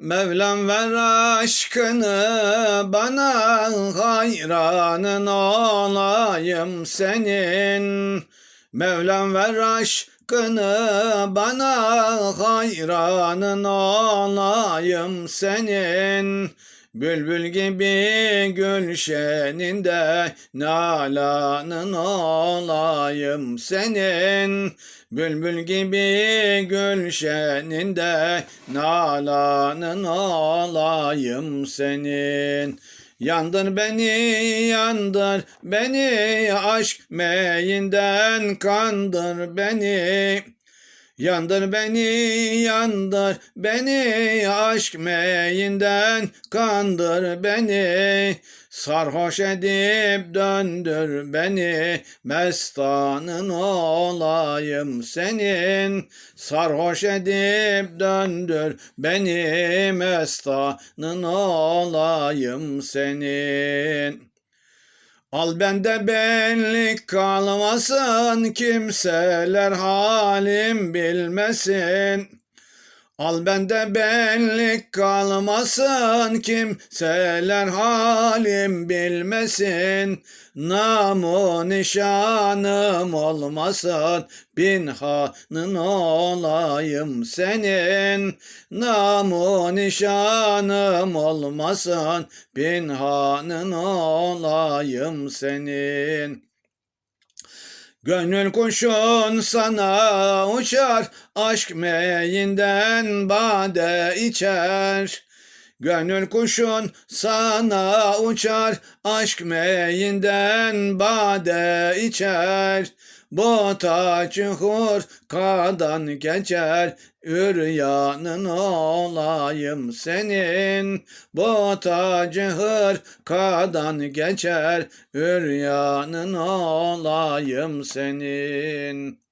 Mevlam ver aşkını bana hayranın olayım senin. Mevlam ver aşkını bana hayranın olayım senin. Bülbül gibi gülşeninde nalanın olayım senin. Bülbül gibi gülşeninde nalanın olayım senin. Yandır beni, yandır beni, aşk meyinden kandır beni. Yandır beni, yandır beni, aşk meyinden kandır beni. Sarhoş edip döndür beni, mestanın olayım senin. Sarhoş edip döndür beni, mestanın olayım senin. Al bende benlik kalmasın, kimseler halim bilmesin. Al bende benlik kalmasın, kimseler halim bilmesin. Namu nişanım olmasın, bin hanın olayım senin. Namu nişanım olmasın, bin hanın olayım senin. Gönül kuşun sana uçar, aşk meyinden bade içer. Gönül kuşun sana uçar, aşk meyinden bade içer. Bu taçı kadan geçer, üryanın olayım senin. Bu tacı kadan geçer, üryanın olayım senin.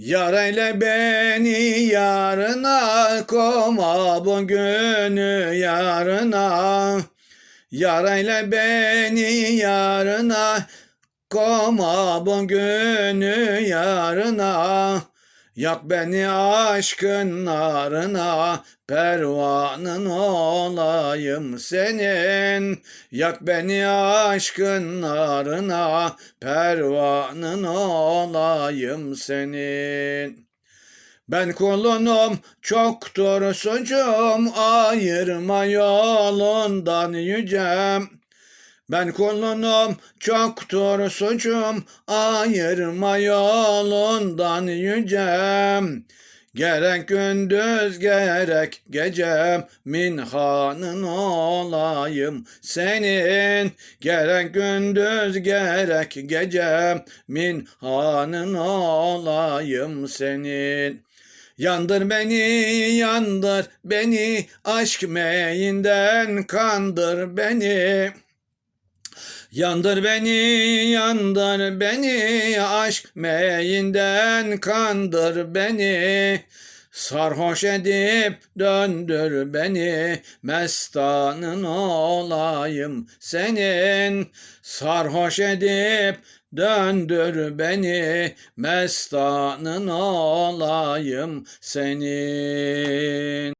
Yar eyle beni yarına, koma bugünü yarına. Yar eyle beni yarına, koma bugünü yarına. Yak beni aşkın narına, pervanın olayım senin. Yak beni aşkın narına, pervanın olayım senin. Ben kulunum çoktur suçum, ayırma yolundan yücem. Ben kulunum çoktur suçum, ayırma yolundan yücem. Gerek gündüz gerek gecem, minhanın olayım senin. Gerek gündüz gerek gecem, minhanın olayım senin. Yandır beni, yandır beni, aşk meyinden kandır beni. Yandır beni, yandır beni, aşk meyinden kandır beni. Sarhoş edip döndür beni, mestanın olayım senin. Sarhoş edip döndür beni, mestanın olayım senin.